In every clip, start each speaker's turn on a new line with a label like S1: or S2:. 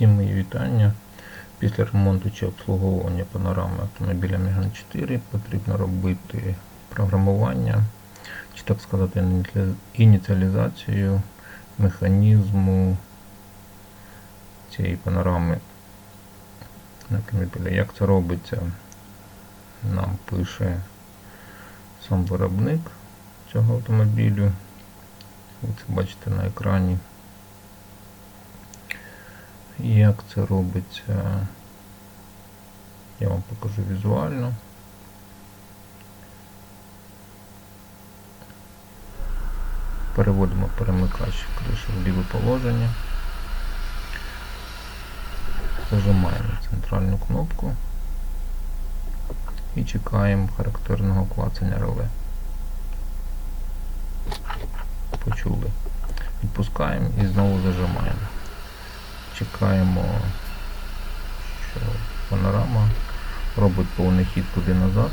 S1: Всім мої вітання. Після ремонту чи обслуговування панорами автомобіля Megane 4 потрібно робити програмування, чи так сказати, ініціалізацію механізму цієї панорами на автомобілі. Як це робиться, нам пише сам виробник цього автомобілю. Ви це бачите на екрані. Як це робиться, я вам покажу візуально. Переводимо перемикач криші в ліве положення. Зажимаємо центральну кнопку і чекаємо характерного клацання реле. Почули. Відпускаємо і знову зажимаємо. Чекаємо, що панорама робить повний хід туди назад.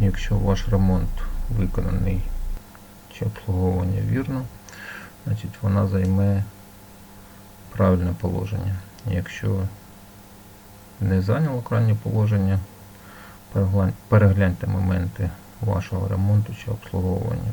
S1: Якщо ваш ремонт виконаний чи обслуговування вірно, значить вона займе правильне положення. Якщо не зайняло крайнє положення, перегляньте моменти вашого ремонту чи обслуговування.